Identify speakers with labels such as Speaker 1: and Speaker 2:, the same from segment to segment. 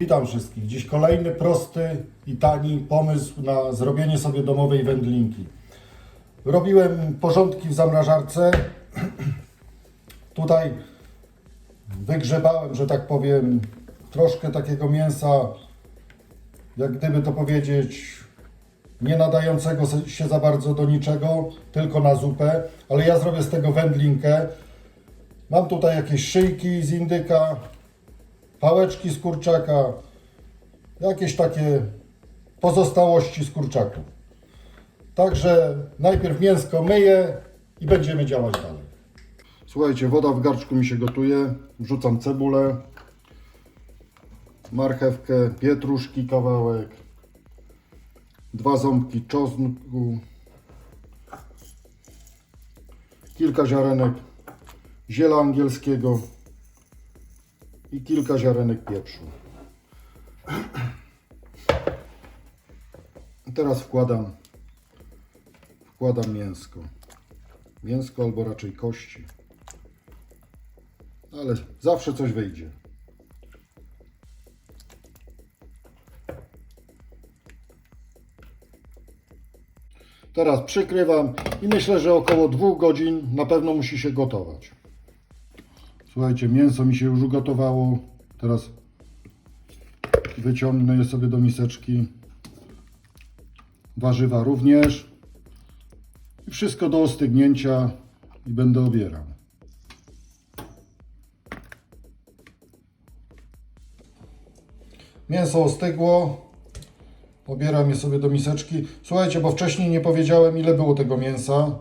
Speaker 1: Witam wszystkich. Dziś kolejny prosty i tani pomysł na zrobienie sobie domowej wędlinki. Robiłem porządki w zamrażarce. Tutaj wygrzebałem, że tak powiem, troszkę takiego mięsa, jak gdyby to powiedzieć, nie nadającego się za bardzo do niczego, tylko na zupę, ale ja zrobię z tego wędlinkę. Mam tutaj jakieś szyjki z indyka, pałeczki z kurczaka, jakieś takie pozostałości z kurczaku. Także najpierw mięsko myję i będziemy działać dalej. Słuchajcie, woda w garczku mi się gotuje. Wrzucam cebulę, marchewkę, pietruszki kawałek, dwa ząbki czosnku, kilka ziarenek ziela angielskiego i kilka ziarenek pieprzu. Teraz wkładam wkładam mięsko. Mięsko albo raczej kości. Ale zawsze coś wyjdzie. Teraz przykrywam i myślę, że około dwóch godzin na pewno musi się gotować. Słuchajcie, mięso mi się już ugotowało. Teraz wyciągnę je sobie do miseczki. Warzywa również. I wszystko do ostygnięcia i będę obierał. Mięso ostygło. Obieram je sobie do miseczki. Słuchajcie, bo wcześniej nie powiedziałem ile było tego mięsa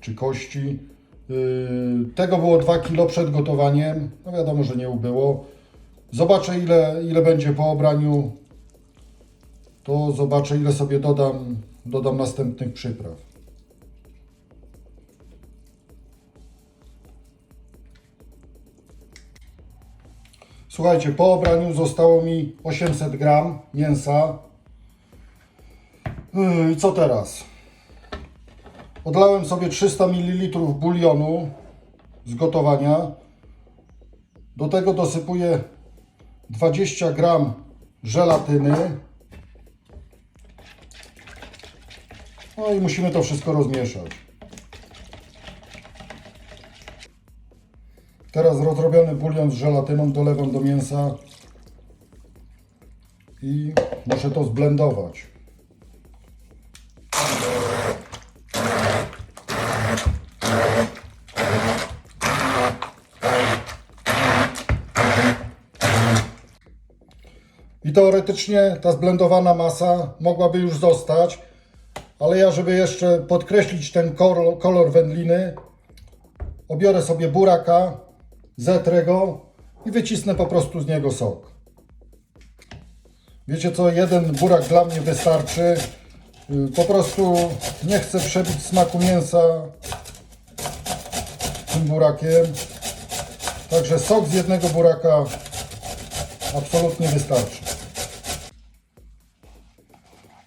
Speaker 1: czy kości. Yy, tego było 2 kg przed gotowaniem. No wiadomo, że nie ubyło. Zobaczę ile, ile będzie po obraniu. To zobaczę ile sobie dodam, dodam następnych przypraw. Słuchajcie, po obraniu zostało mi 800 gram mięsa. Yy, I co teraz? Odlałem sobie 300 ml bulionu z gotowania. Do tego dosypuję 20 gram żelatyny. No i musimy to wszystko rozmieszać. Teraz rozrobiony bulion z żelatyną dolewam do mięsa i muszę to zblendować. Teoretycznie ta zblendowana masa mogłaby już zostać, ale ja, żeby jeszcze podkreślić ten kolor, kolor wędliny, obiorę sobie buraka, zetrę go i wycisnę po prostu z niego sok. Wiecie co, jeden burak dla mnie wystarczy. Y, Po prostu nie chcę przebić smaku mięsa tym burakiem. Także sok z jednego buraka absolutnie wystarczy.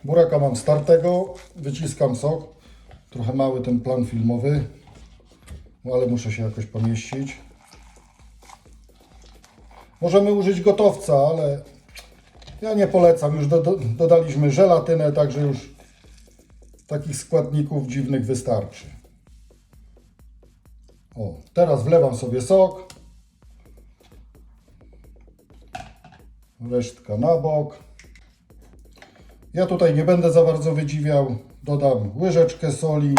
Speaker 1: Buraka mam startego, wyciskam sok. Trochę mały ten plan filmowy, no ale muszę się jakoś pomieścić. Możemy użyć gotowca, ale ja nie polecam. Już do, do, dodaliśmy żelatynę, także już takich składników dziwnych wystarczy. O, teraz wlewam sobie sok. Resztka na bok. Ja tutaj nie będę za bardzo wydziwiał. Dodam łyżeczkę soli,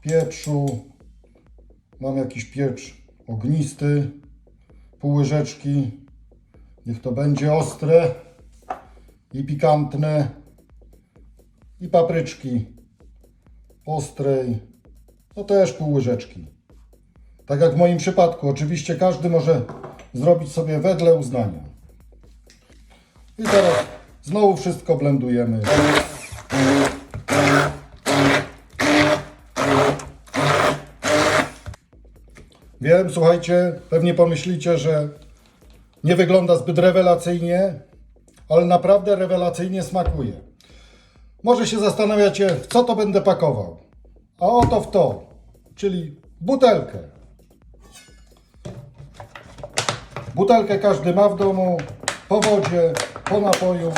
Speaker 1: pieprzu. Mam jakiś pieprz ognisty, pół łyżeczki. Niech to będzie ostre i pikantne. I papryczki ostrej, no też pół łyżeczki. Tak jak w moim przypadku. Oczywiście każdy może zrobić sobie wedle uznania. I teraz znowu wszystko blendujemy. Wiem, słuchajcie, pewnie pomyślicie, że nie wygląda zbyt rewelacyjnie, ale naprawdę rewelacyjnie smakuje. Może się zastanawiacie, w co to będę pakował. A oto w to, czyli butelkę. Butelkę każdy ma w domu, po wodzie, po napoju.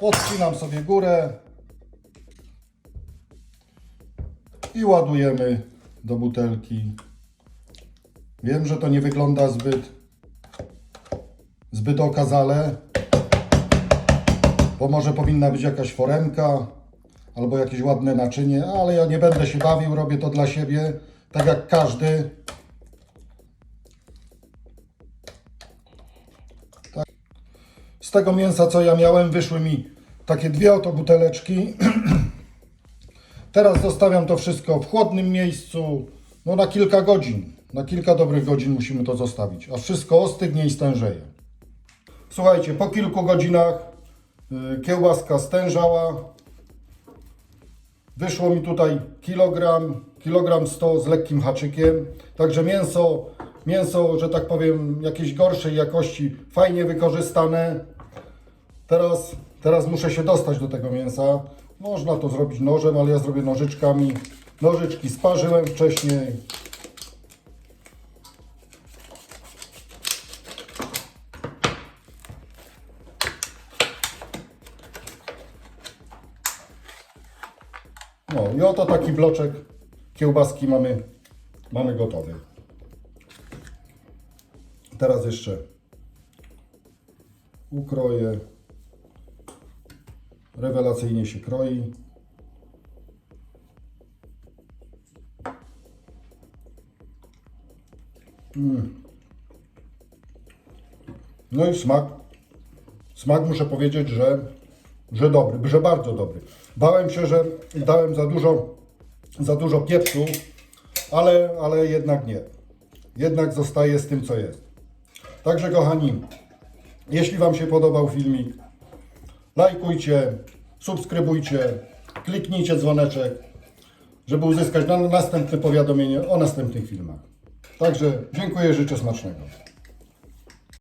Speaker 1: Odcinam sobie górę i ładujemy do butelki. Wiem, że to nie wygląda zbyt, zbyt okazale, bo może powinna być jakaś foremka albo jakieś ładne naczynie, ale ja nie będę się bawił, robię to dla siebie, tak jak każdy. Tak. Z tego mięsa, co ja miałem, wyszły mi takie dwie oto buteleczki. Teraz zostawiam to wszystko w chłodnym miejscu, no na kilka godzin. Na kilka dobrych godzin musimy to zostawić, a wszystko ostygnie i stężeje. Słuchajcie, po kilku godzinach y, kiełbaska stężała. Wyszło mi tutaj kilogram, kilogram 100 z lekkim haczykiem. Także mięso, mięso, że tak powiem, jakiejś gorszej jakości, fajnie wykorzystane. Teraz, teraz muszę się dostać do tego mięsa. Można to zrobić nożem, ale ja zrobię nożyczkami. Nożyczki sparzyłem wcześniej. No i oto taki bloczek kiełbaski mamy, mamy gotowy. Teraz jeszcze ukroję. Rewelacyjnie się kroi. Mm. No i smak. Smak muszę powiedzieć, że, że dobry, że bardzo dobry. Bałem się, że dałem za dużo, za dużo pieprzu, ale, ale jednak nie. Jednak zostaje z tym, co jest. Także kochani, jeśli Wam się podobał filmik, lajkujcie, subskrybujcie, kliknijcie dzwoneczek, żeby uzyskać na następne powiadomienie o następnych filmach. Także dziękuję, życzę smacznego.